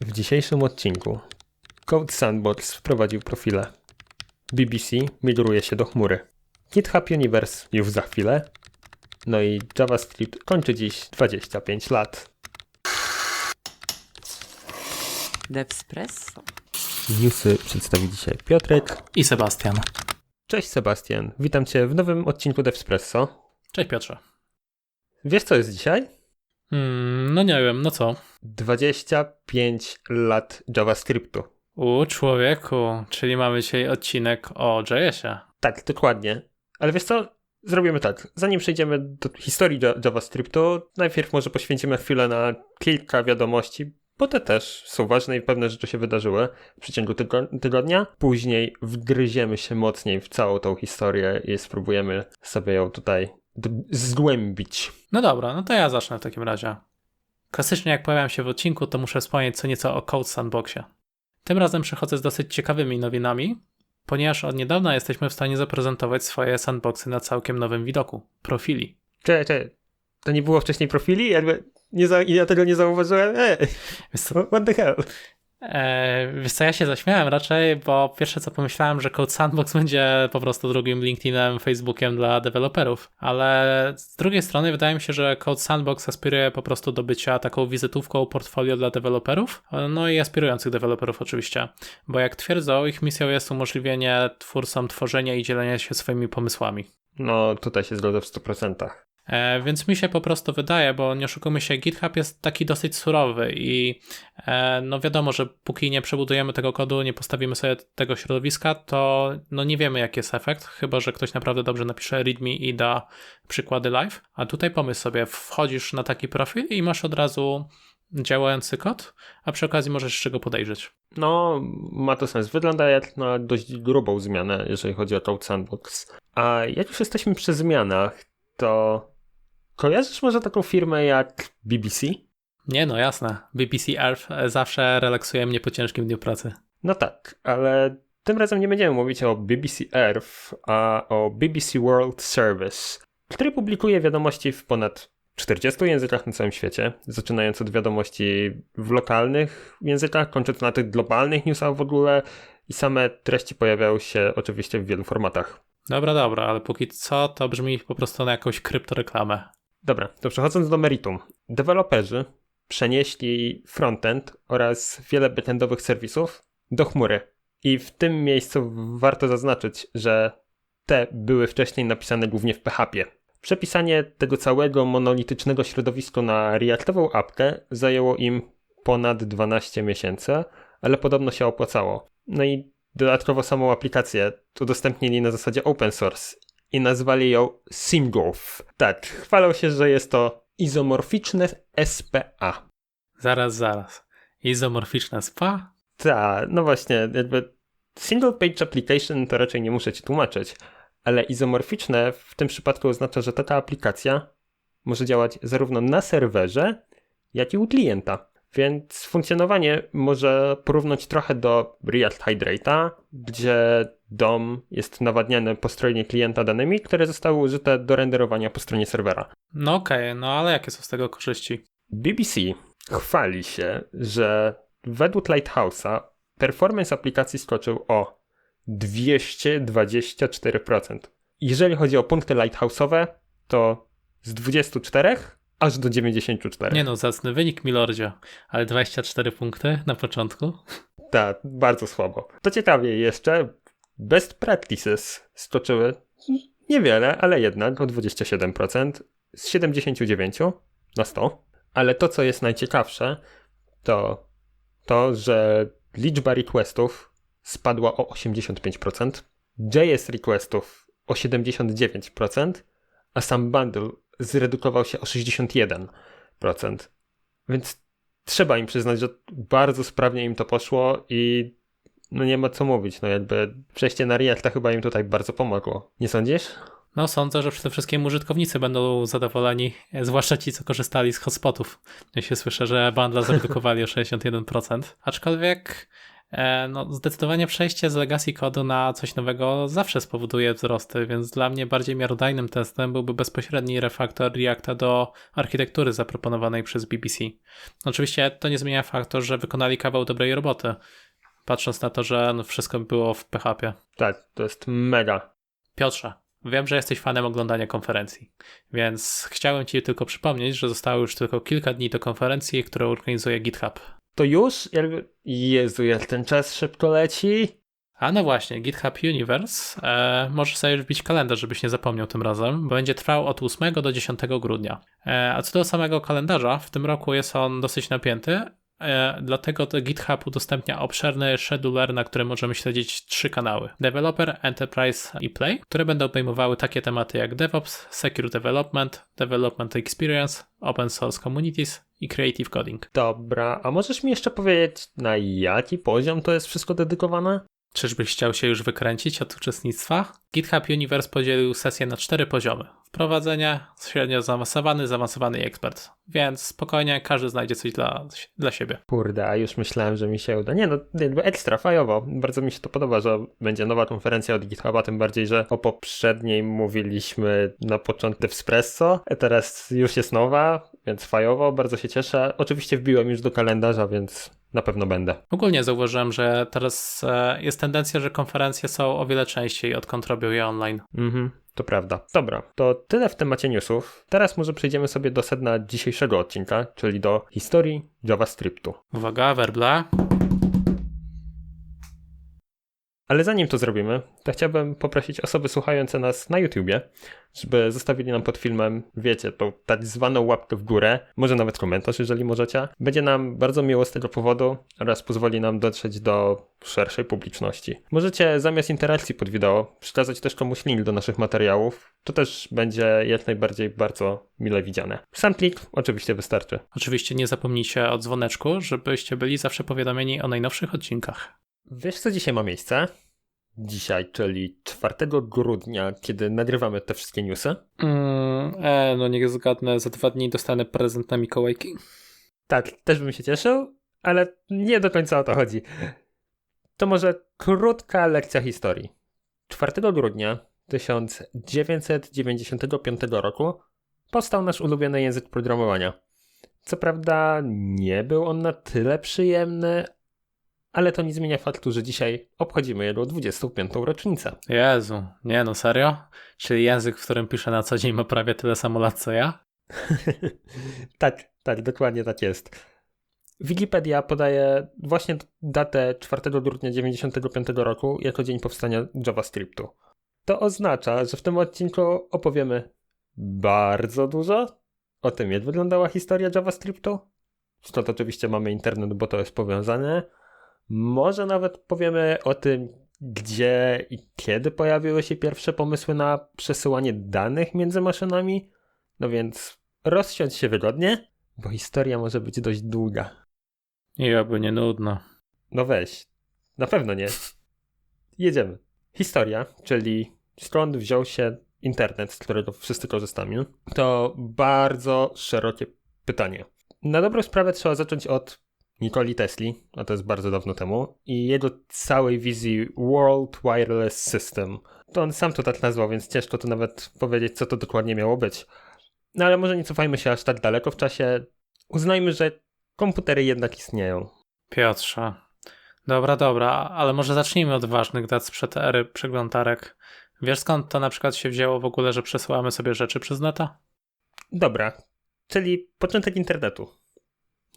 W dzisiejszym odcinku Code Sandbox wprowadził profile. BBC migruje się do chmury. GitHub Universe już za chwilę. No i JavaScript kończy dziś 25 lat. Devspresso. Newsy przedstawi dzisiaj Piotrek. I Sebastian. Cześć Sebastian, witam Cię w nowym odcinku Devspresso. Cześć Piotrze. Wiesz co jest dzisiaj? Hmm, no nie wiem, no co? 25 lat JavaScriptu. U człowieku, czyli mamy dzisiaj odcinek o JS-ie. Tak, dokładnie. Ale wiesz co? Zrobimy tak. Zanim przejdziemy do historii Ja- JavaScriptu, najpierw może poświęcimy chwilę na kilka wiadomości, bo te też są ważne i pewne rzeczy się wydarzyły w przeciągu tygo- tygodnia. Później wgryziemy się mocniej w całą tą historię i spróbujemy sobie ją tutaj zgłębić. No dobra, no to ja zacznę w takim razie. Klasycznie jak pojawiam się w odcinku, to muszę wspomnieć co nieco o Code Sandboxie. Tym razem przychodzę z dosyć ciekawymi nowinami, ponieważ od niedawna jesteśmy w stanie zaprezentować swoje sandboxy na całkiem nowym widoku profili. Cze, cze, to nie było wcześniej profili? Jakby nie za- ja tego nie zauważyłem. Co, what the hell? E, wiesz co, ja się zaśmiałem raczej, bo pierwsze co pomyślałem, że Code Sandbox będzie po prostu drugim LinkedInem, Facebookiem dla deweloperów, ale z drugiej strony wydaje mi się, że Code Sandbox aspiruje po prostu do bycia taką wizytówką portfolio dla deweloperów, no i aspirujących deweloperów oczywiście, bo jak twierdzą, ich misją jest umożliwienie twórcom tworzenia i dzielenia się swoimi pomysłami. No, tutaj się zgodzę w 100%. E, więc mi się po prostu wydaje, bo nie oszukujmy się, GitHub jest taki dosyć surowy i e, no wiadomo, że póki nie przebudujemy tego kodu, nie postawimy sobie tego środowiska, to no nie wiemy jaki jest efekt, chyba że ktoś naprawdę dobrze napisze readme i da przykłady live. A tutaj pomyśl sobie, wchodzisz na taki profil i masz od razu działający kod, a przy okazji możesz z czego podejrzeć. No, ma to sens. Wygląda jak na dość grubą zmianę, jeżeli chodzi o Code Sandbox. A jak już jesteśmy przy zmianach, to kojarzysz może taką firmę jak BBC? Nie no, jasne. BBC Earth e, zawsze relaksuje mnie po ciężkim dniu pracy. No tak, ale tym razem nie będziemy mówić o BBC Earth, a o BBC World Service, który publikuje wiadomości w ponad 40 językach na całym świecie, zaczynając od wiadomości w lokalnych językach, kończąc na tych globalnych newsach w ogóle i same treści pojawiają się oczywiście w wielu formatach. Dobra, dobra, ale póki co to brzmi po prostu na jakąś kryptoreklamę. Dobra, to przechodząc do meritum. Deweloperzy przenieśli frontend oraz wiele backendowych serwisów do chmury. I w tym miejscu warto zaznaczyć, że te były wcześniej napisane głównie w PHP. Przepisanie tego całego monolitycznego środowiska na Reactową apkę zajęło im ponad 12 miesięcy, ale podobno się opłacało. No i dodatkowo samą aplikację udostępnili na zasadzie open source i nazwali ją SimGolf. Tak, chwalą się, że jest to izomorficzne SPA. Zaraz, zaraz. Izomorficzne spa? Tak, no właśnie, jakby single page application to raczej nie muszę ci tłumaczyć, ale izomorficzne w tym przypadku oznacza, że taka aplikacja może działać zarówno na serwerze, jak i u klienta. Więc funkcjonowanie może porównać trochę do React Hydrate'a, gdzie DOM jest nawadniany po stronie klienta danymi, które zostały użyte do renderowania po stronie serwera. No okej, no ale jakie są z tego korzyści? BBC chwali się, że według Lighthouse'a performance aplikacji skoczył o 224%. Jeżeli chodzi o punkty Lighthouse'owe, to z 24 aż do 94. Nie no, zacny wynik, milordzie. Ale 24 punkty na początku? Tak, bardzo słabo. To ciekawie jeszcze, best practices skoczyły niewiele, ale jednak o 27%, z 79 na 100. Ale to, co jest najciekawsze, to to, że liczba requestów spadła o 85%, JS requestów o 79%, a sam bundle zredukował się o 61%. Więc trzeba im przyznać, że bardzo sprawnie im to poszło i no nie ma co mówić, no jakby przejście na Reacta chyba im tutaj bardzo pomogło. Nie sądzisz? No sądzę, że przede wszystkim użytkownicy będą zadowoleni, e, zwłaszcza ci, co korzystali z hotspotów. Ja się słyszę, że bundle zredukowali o 61%. Aczkolwiek no, zdecydowanie przejście z legacy kodu na coś nowego zawsze spowoduje wzrosty, więc dla mnie bardziej miarodajnym testem byłby bezpośredni refaktor Reacta do architektury zaproponowanej przez BBC. Oczywiście to nie zmienia faktu, że wykonali kawał dobrej roboty, patrząc na to, że no, wszystko było w PHP. Tak, to jest mega. Piotrze, wiem, że jesteś fanem oglądania konferencji, więc chciałem Ci tylko przypomnieć, że zostało już tylko kilka dni do konferencji, którą organizuje GitHub. To już? Jakby... Jezu, jak ten czas szybko leci. A no właśnie, GitHub Universe e, możesz sobie wbić kalendarz, żebyś nie zapomniał tym razem, bo będzie trwał od 8 do 10 grudnia. E, a co do samego kalendarza, w tym roku jest on dosyć napięty, dlatego to GitHub udostępnia obszerny scheduler, na którym możemy śledzić trzy kanały: Developer, Enterprise i Play, które będą obejmowały takie tematy jak DevOps, Secure Development, Development Experience, Open Source Communities i Creative Coding. Dobra, a możesz mi jeszcze powiedzieć, na jaki poziom to jest wszystko dedykowane? Czyżbyś chciał się już wykręcić od uczestnictwa? GitHub Universe podzielił sesję na cztery poziomy. Wprowadzenie, średnio zaawansowany, zaawansowany i ekspert. Więc spokojnie, każdy znajdzie coś dla, dla siebie. Kurde, a już myślałem, że mi się uda. Nie no, jakby ekstra, fajowo. Bardzo mi się to podoba, że będzie nowa konferencja od GitHuba, tym bardziej, że o poprzedniej mówiliśmy na początku w Espresso, a teraz już jest nowa, więc fajowo, bardzo się cieszę. Oczywiście wbiłem już do kalendarza, więc na pewno będę. Ogólnie zauważyłem, że teraz e, jest tendencja, że konferencje są o wiele częściej, odkąd robią je online. Mhm, to prawda. Dobra, to tyle w temacie newsów. Teraz może przejdziemy sobie do sedna dzisiejszego odcinka, czyli do historii JavaScriptu. Uwaga, werble. Ale zanim to zrobimy, to chciałbym poprosić osoby słuchające nas na YouTubie, żeby zostawili nam pod filmem, wiecie, tą tak zwaną łapkę w górę, może nawet komentarz, jeżeli możecie. Będzie nam bardzo miło z tego powodu oraz pozwoli nam dotrzeć do szerszej publiczności. Możecie zamiast interakcji pod wideo przekazać też komuś link do naszych materiałów. To też będzie jak najbardziej bardzo mile widziane. Sam klik oczywiście wystarczy. Oczywiście nie zapomnijcie o dzwoneczku, żebyście byli zawsze powiadomieni o najnowszych odcinkach. Wiesz, co dzisiaj ma miejsce? Dzisiaj, czyli 4 grudnia, kiedy nagrywamy te wszystkie newsy. Mm, e, no niech zgadnę, za dwa dni dostanę prezent na Mikołajki. Tak, też bym się cieszył, ale nie do końca o to chodzi. To może krótka lekcja historii. 4 grudnia 1995 roku powstał nasz ulubiony język programowania. Co prawda nie był on na tyle przyjemny, ale to nie zmienia faktu, że dzisiaj obchodzimy jego 25. rocznicę. Jezu, nie no, serio? Czyli język, w którym piszę na co dzień ma prawie tyle samo lat co ja? tak, tak, dokładnie tak jest. Wikipedia podaje właśnie datę 4 grudnia 1995 roku jako dzień powstania JavaScriptu. To oznacza, że w tym odcinku opowiemy bardzo dużo o tym, jak wyglądała historia JavaScriptu. Stąd oczywiście mamy internet, bo to jest powiązane może nawet powiemy o tym, gdzie i kiedy pojawiły się pierwsze pomysły na przesyłanie danych między maszynami. No więc rozsiądź się wygodnie, bo historia może być dość długa. I oby nie nudno. No weź. Na pewno nie. Jedziemy. Historia, czyli skąd wziął się internet, z którego wszyscy korzystamy, to bardzo szerokie pytanie. Na dobrą sprawę trzeba zacząć od Nikoli Tesli, a to jest bardzo dawno temu, i jego całej wizji World Wireless System. To on sam to tak nazwał, więc ciężko to nawet powiedzieć, co to dokładnie miało być. No ale może nie cofajmy się aż tak daleko w czasie. Uznajmy, że komputery jednak istnieją. Piotrze. Dobra, dobra, ale może zacznijmy od ważnych dat sprzed ery przeglądarek. Wiesz skąd to na przykład się wzięło w ogóle, że przesyłamy sobie rzeczy przez neta? Dobra, czyli początek internetu.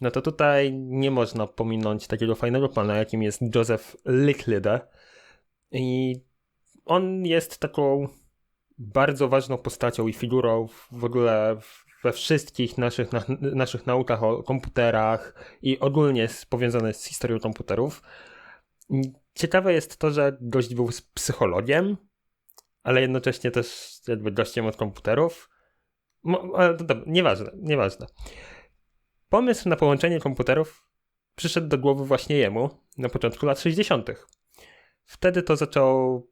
No to tutaj nie można pominąć takiego fajnego pana, jakim jest Joseph Licklider. I on jest taką bardzo ważną postacią i figurą w ogóle we wszystkich naszych, na, naszych naukach o komputerach i ogólnie powiązane z historią komputerów. Ciekawe jest to, że gość był psychologiem, ale jednocześnie też jakby gościem od komputerów. Mo, ale to, to, nieważne, nieważne. Pomysł na połączenie komputerów przyszedł do głowy właśnie jemu na początku lat 60. Wtedy to zaczął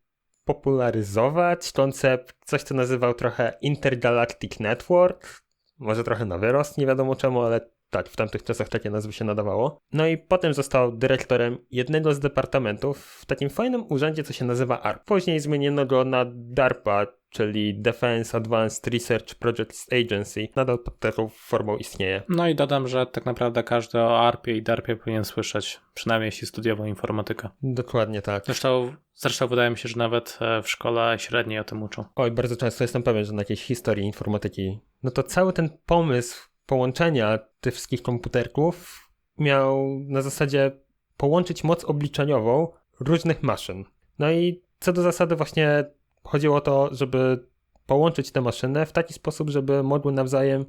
popularyzować koncept, coś co nazywał trochę Intergalactic Network, może trochę na wyrost, nie wiadomo czemu, ale Tak, w tamtych czasach takie nazwy się nadawało. No i potem został dyrektorem jednego z departamentów w takim fajnym urzędzie, co się nazywa ARP. Później zmieniono go na DARPA, czyli Defense Advanced Research Projects Agency. Nadal pod taką formą istnieje. No i dodam, że tak naprawdę każdy o ARPie i DARPie powinien słyszeć, przynajmniej jeśli studiował informatykę. Dokładnie tak. Zresztą, zresztą wydaje mi się, że nawet e, w szkole średniej o tym uczą. Oj, bardzo często jestem pewien, że na jakiejś historii informatyki. No to cały ten pomysł połączenia tych wszystkich komputerków miał na zasadzie połączyć moc obliczeniową różnych maszyn. No i co do zasady właśnie chodziło o to, żeby połączyć te maszyny w taki sposób, żeby mogły nawzajem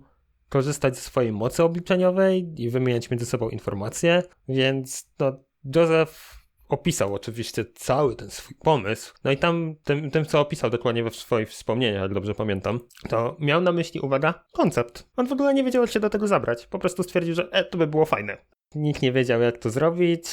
korzystać ze swojej mocy obliczeniowej i wymieniać między sobą informacje, więc no, Joseph opisał oczywiście cały ten swój pomysł. No i tam, tym, tym, co opisał dokładnie we swoich wspomnieniach, jak dobrze pamiętam, to miał na myśli, uwaga, koncept. On w ogóle nie wiedział, jak się do tego zabrać. Po prostu stwierdził, że e, to by było fajne. Nikt nie wiedział, jak to zrobić.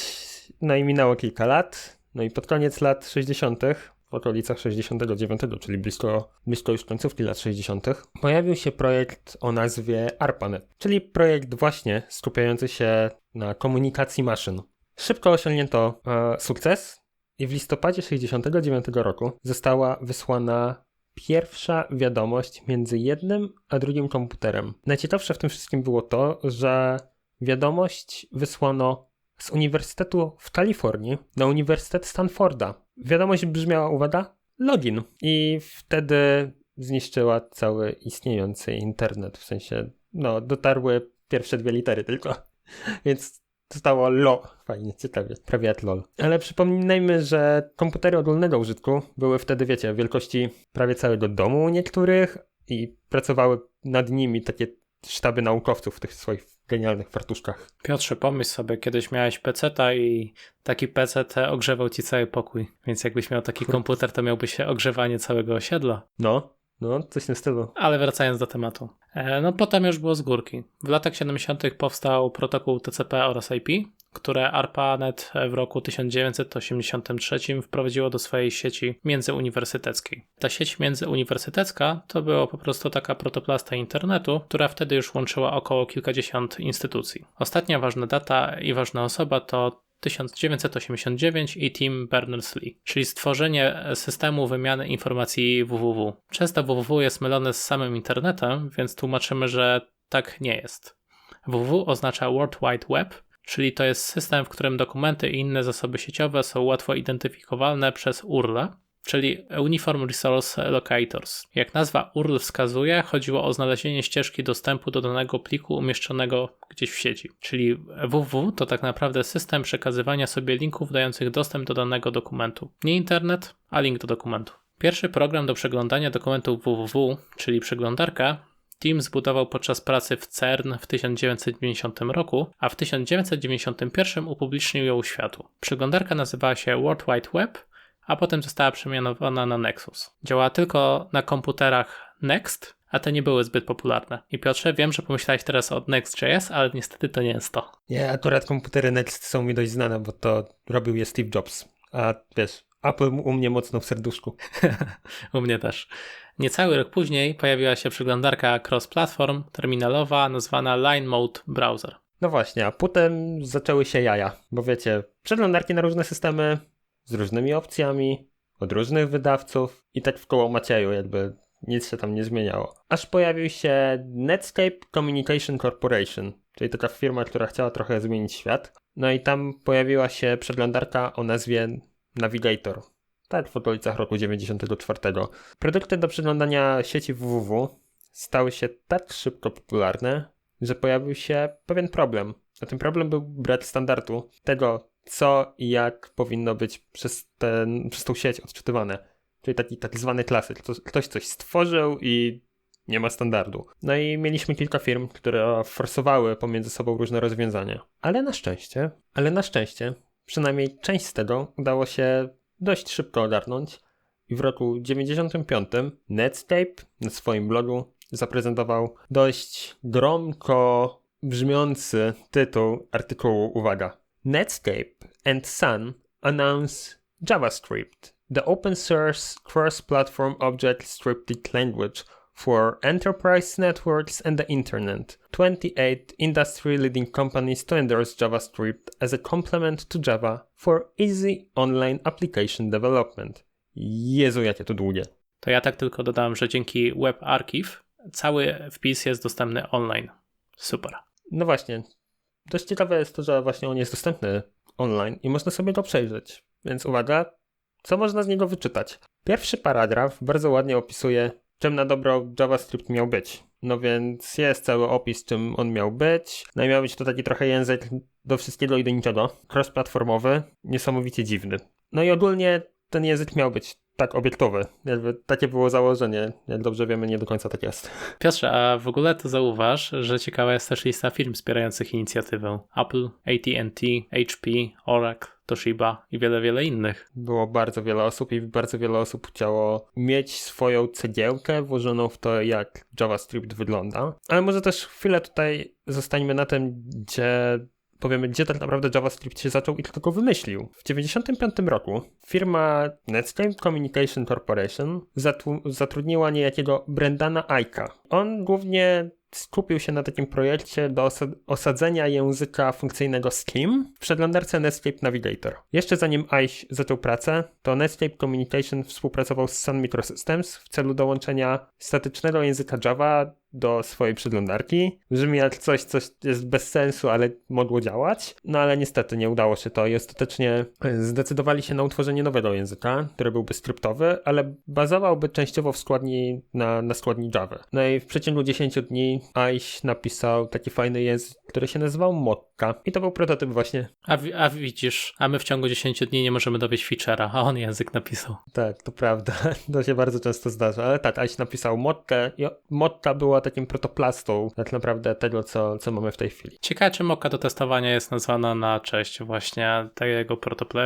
No i minęło kilka lat. No i pod koniec lat 60., w okolicach 69, czyli blisko, blisko już końcówki lat 60., pojawił się projekt o nazwie ARPANET, czyli projekt właśnie skupiający się na komunikacji maszyn. Szybko osiągnięto e, sukces i w listopadzie 69 roku została wysłana pierwsza wiadomość między jednym a drugim komputerem. Najciekawsze w tym wszystkim było to, że wiadomość wysłano z Uniwersytetu w Kalifornii na Uniwersytet Stanforda. Wiadomość brzmiała, uwaga, login. I wtedy zniszczyła cały istniejący internet, w sensie, no, dotarły pierwsze dwie litery tylko. Więc Zostało LO. Fajnie, ciekawie. Prawie jak LOL. Ale przypomnijmy, że komputery ogólnego użytku były wtedy, wiecie, wielkości prawie całego domu niektórych i pracowały nad nimi takie sztaby naukowców w tych swoich genialnych fartuszkach. Piotrze, pomyśl sobie, kiedyś miałeś peceta i taki pecet ogrzewał ci cały pokój. Więc jakbyś miał taki komputer, to miałby się ogrzewanie całego osiedla. No, no, coś tym stylu. Ale wracając do tematu. E, no potem już było z górki. W latach 70. powstał protokół TCP oraz IP, które ARPANET w roku 1983 wprowadziło do swojej sieci międzyuniwersyteckiej. Ta sieć międzyuniwersytecka to była po prostu taka protoplasta internetu, która wtedy już łączyła około kilkadziesiąt instytucji. Ostatnia ważna data i ważna osoba to 1989 i Tim Berners-Lee, czyli stworzenie systemu wymiany informacji www. Często www jest mylone z samym internetem, więc tłumaczymy, że tak nie jest. www oznacza World Wide Web, czyli to jest system, w którym dokumenty i inne zasoby sieciowe są łatwo identyfikowalne przez URL, czyli Uniform Resource Locators. Jak nazwa URL wskazuje, chodziło o znalezienie ścieżki dostępu do danego pliku umieszczonego gdzieś w sieci. Czyli www to tak naprawdę system przekazywania sobie linków dających dostęp do danego dokumentu. Nie internet, a link do dokumentu. Pierwszy program do przeglądania dokumentów www, czyli przeglądarka, Tim zbudował podczas pracy w CERN w 1990 roku, a w 1991 upublicznił ją światu. Przeglądarka nazywała się World Wide Web a potem została przemianowana na Nexus. Działała tylko na komputerach Next, a te nie były zbyt popularne. I Piotrze, wiem, że pomyślałeś teraz o Next.js, ale niestety to nie jest to. Nie, akurat komputery Next są mi dość znane, bo to robił je Steve Jobs. A wiesz, Apple u mnie mocno w serduszku. u mnie też. Niecały rok później pojawiła się przeglądarka cross-platform terminalowa nazwana Line Mode Browser. No właśnie, a potem zaczęły się jaja, bo wiecie, przeglądarki na różne systemy z różnymi opcjami, od różnych wydawców i tak w koło Macieju jakby nic się tam nie zmieniało. Aż pojawił się Netscape Communication Corporation, czyli taka firma, która chciała trochę zmienić świat. No i tam pojawiła się przeglądarka o nazwie Navigator. Tak, w okolicach roku 94. Produkty do przeglądania sieci www stały się tak szybko popularne, że pojawił się pewien problem. A tym problem był brak standardu tego, co i jak powinno być przez, ten, przez tą sieć odczytywane. Czyli taki tak zwany klasyk. Ktoś coś stworzył i nie ma standardu. No i mieliśmy kilka firm, które forsowały pomiędzy sobą różne rozwiązania. Ale na szczęście, ale na szczęście, przynajmniej część z tego udało się dość szybko ogarnąć. I w roku 95 Netscape na swoim blogu zaprezentował dość gromko brzmiący tytuł artykułu, uwaga, Netscape and Sun announce JavaScript, the open source cross platform object scripted language for enterprise networks and the internet. 28 industry leading companies to endorse JavaScript as a complement to Java for easy online application development. Jezu, jakie to długie. To ja tak tylko dodam, że dzięki WebArchive cały wpis jest dostępny online. Super. No właśnie. Dość ciekawe jest to, że właśnie on jest dostępny online i można sobie go przejrzeć. Więc uwaga, co można z niego wyczytać? Pierwszy paragraf bardzo ładnie opisuje, czym na dobro JavaScript miał być. No więc jest cały opis, czym on miał być. No i miał być to taki trochę język do wszystkiego i do niczego. Cross-platformowy, niesamowicie dziwny. No i ogólnie ten język miał być tak obiektowy. Jakby takie było założenie. Jak dobrze wiemy, nie do końca tak jest. Piotrze, a w ogóle to zauważ, że ciekawa jest też lista firm wspierających inicjatywę. Apple, AT&T, HP, Oracle, Toshiba i wiele, wiele innych. Było bardzo wiele osób i bardzo wiele osób chciało mieć swoją cegiełkę włożoną w to, jak JavaScript wygląda. Ale może też chwilę tutaj zostańmy na tym, gdzie powiemy, gdzie tak naprawdę JavaScript się zaczął i kto go wymyślił. W 1995 roku firma Netscape Communication Corporation zatrudniła niejakiego Brendana Aika. On głównie skupił się na takim projekcie do osadzenia języka funkcyjnego Scheme w przeglądarce Netscape Navigator. Jeszcze zanim ICE zaczął pracę, to Netscape Communication współpracował z Sun Microsystems w celu dołączenia statycznego języka Java do swojej przeglądarki. Brzmi jak coś, coś jest bez sensu, ale mogło działać. No ale niestety nie udało się to i ostatecznie e, zdecydowali się na utworzenie nowego języka, który byłby skryptowy, ale bazowałby częściowo w składni na, na składni Java. No i w przeciągu 10 dni Aish napisał taki fajny język, który się nazywał Mokka. I to był prototyp właśnie. A, a widzisz, a my w ciągu 10 dni nie możemy dowieść feature'a, a on język napisał. Tak, to prawda. To się bardzo często zdarza. Ale tak, Aish napisał Mokkę i Mokka była takim protoplastą tak naprawdę tego, co, co mamy w tej chwili. Ciekawe, czy Mokka do testowania jest nazwana na cześć właśnie tego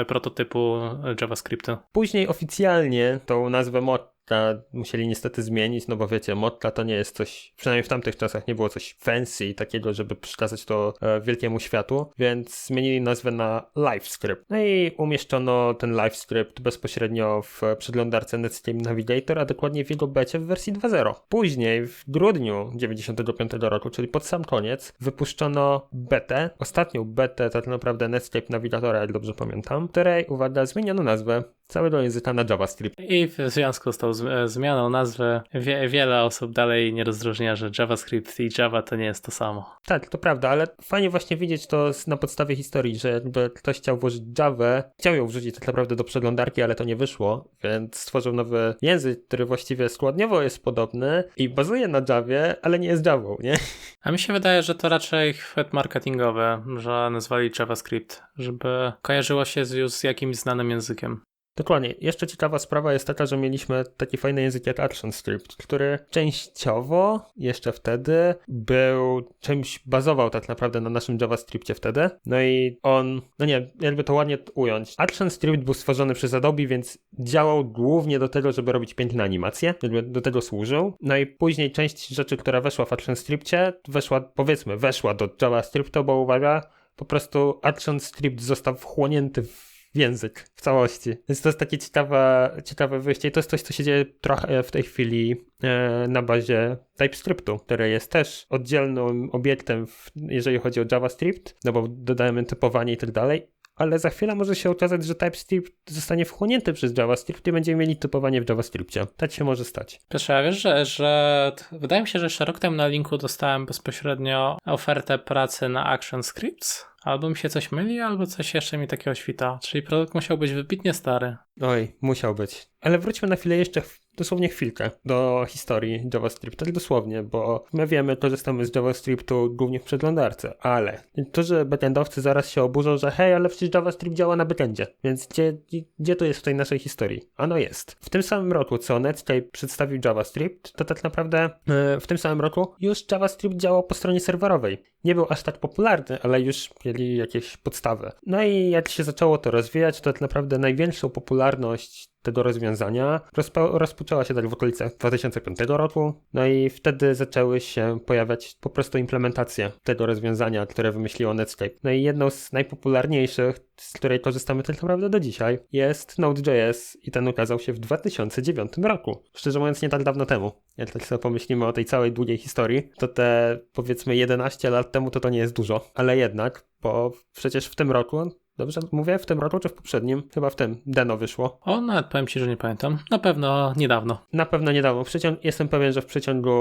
prototypu JavaScriptu. Później oficjalnie tą nazwę Mokka musieli niestety zmienić, no bo wiecie, Motka to nie jest coś, przynajmniej w tamtych czasach nie było coś fancy takiego, żeby przekazać to e, wielkiemu światu, więc zmienili nazwę na LiveScript. No i umieszczono ten LiveScript bezpośrednio w przeglądarce Netscape Navigator, a dokładnie w jego becie w wersji 2.0. Później w grudniu 95 roku, czyli pod sam koniec, wypuszczono betę, ostatnią betę tak naprawdę Netscape Navigatora, jak dobrze pamiętam, której, uwaga, zmieniono nazwę całego języka na JavaScript. I w związku z tą zmianą nazwy wie, wiele osób dalej nie rozróżnia, że JavaScript i Java to nie jest to samo. Tak, to prawda, ale fajnie właśnie widzieć to na podstawie historii, że jakby ktoś chciał włożyć Java, chciał ją wrzucić tak naprawdę do przeglądarki, ale to nie wyszło, więc stworzył nowy język, który właściwie składniowo jest podobny i bazuje na Javie, ale nie jest Javą, nie? A mi się wydaje, że to raczej chwyt marketingowy, że nazwali JavaScript, żeby kojarzyło się z już z jakimś znanym językiem. Dokładnie. Jeszcze ciekawa sprawa jest taka, że mieliśmy taki fajny język jak ActionScript, który częściowo jeszcze wtedy był czymś, bazował tak naprawdę na naszym JavaScriptie wtedy. No i on, no nie, jakby to ładnie ująć. ActionScript był stworzony przez Adobe, więc działał głównie do tego, żeby robić piękne animacje, jakby do tego służył. No i później część rzeczy, która weszła w ActionScriptie, weszła, powiedzmy, weszła do JavaScriptu, bo uwaga, po prostu ActionScript został wchłonięty w język w całości. Więc to jest takie ciekawe, ciekawe wyjście i to jest coś, co się dzieje trochę w tej chwili e, na bazie TypeScriptu, który jest też oddzielnym obiektem, w, jeżeli chodzi o JavaScript, no bo dodajemy typowanie i tak dalej, ale za chwilę może się okazać, że TypeScript zostanie wchłonięty przez JavaScript i będziemy mieli typowanie w JavaScriptie. Tak się może stać. Piotrze, a wiesz, że, że wydaje mi się, że jeszcze rok temu na linku dostałem bezpośrednio ofertę pracy na ActionScripts Albo mi się coś myli, albo coś jeszcze mi takiego świta. Czyli produkt musiał być wybitnie stary. Oj, musiał być. Ale wróćmy na chwilę jeszcze, dosłownie chwilkę, do historii JavaScript. Tak dosłownie, bo my wiemy, korzystamy z JavaScriptu głównie w przeglądarce, ale niektórzy backendowcy zaraz się oburzą, że hej, ale przecież JavaScript działa na backendzie. Więc gdzie, gdzie to jest w tej naszej historii? Ano jest. W tym samym roku, co Netscape przedstawił JavaScript, to tak naprawdę yy, w tym samym roku już JavaScript działał po stronie serwerowej. Nie był aż tak popularny, ale już mieli jakieś podstawy. No i jak się zaczęło to rozwijać, to tak naprawdę największą popularność tego rozwiązania rozpo, rozpoczęła się tak w okolicach 2005 roku, no i wtedy zaczęły się pojawiać po prostu implementacje tego rozwiązania, które wymyśliło Netscape. No i jedną z najpopularniejszych, z której korzystamy tak naprawdę do dzisiaj, jest Node.js i ten ukazał się w 2009 roku. Szczerze mówiąc, nie tak dawno temu. Jak tak sobie pomyślimy o tej całej długiej historii, to te powiedzmy 11 lat temu to to nie jest dużo, ale jednak, bo przecież w tym roku Dobrze mówię? W tym roku czy w poprzednim? Chyba w tym. Deno wyszło. O, nawet powiem ci, że nie pamiętam. Na pewno niedawno. Na pewno niedawno. W. Jestem pewien, że w przeciągu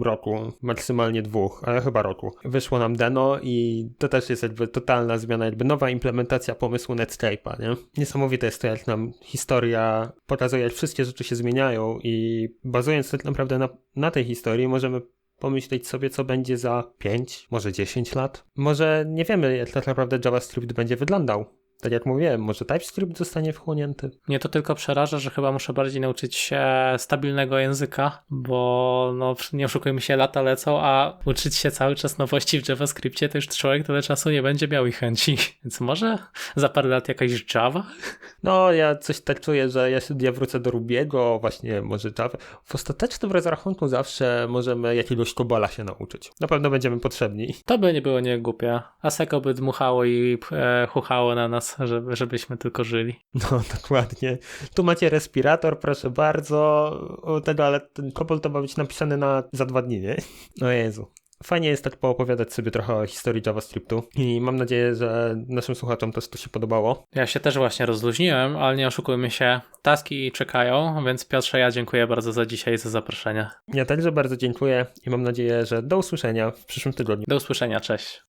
roku, maksymalnie dwóch, ale chyba roku, wyszło nam Deno i to też jest jakby totalna zmiana, jakby nowa implementacja pomysłu Netscape'a, nie? Niesamowite jest to, jak nam historia pokazuje, jak wszystkie rzeczy się zmieniają i bazując tak naprawdę na, na tej historii możemy pomyśleć sobie, co będzie za 5, może 10 lat. Może nie wiemy, jak tak naprawdę JavaScript będzie wyglądał. Tak jak mówiłem, może TypeScript zostanie wchłonięty. Mnie to tylko przeraża, że chyba muszę bardziej nauczyć się stabilnego języka, bo no, nie oszukujmy się, lata lecą, a uczyć się cały czas nowości w JavaScriptie to już człowiek tyle czasu nie będzie miał ich chęci. Więc może za parę lat jakaś Java? No, ja coś tak czuję, że ja, ja wrócę do Rubiego, właśnie może Java. W ostatecznym rozrachunku zawsze możemy jakiegoś kobola się nauczyć. Na pewno będziemy potrzebni. To by nie było niegłupie. Aseko by dmuchało i e, chuchało na nas, żeby, żebyśmy tylko żyli. No, dokładnie. Tu macie respirator, proszę bardzo. O, tego, ale ten kobol to ma być napisany na za dwa dni, nie? O Jezu. Fajnie jest tak poopowiadać sobie trochę o historii JavaScriptu i mam nadzieję, że naszym słuchaczom też to się podobało. Ja się też właśnie rozluźniłem, ale nie oszukujmy się, taski czekają, więc Piotrze, ja dziękuję bardzo za dzisiaj i za zaproszenie. Ja także bardzo dziękuję i mam nadzieję, że do usłyszenia w przyszłym tygodniu. Do usłyszenia, cześć.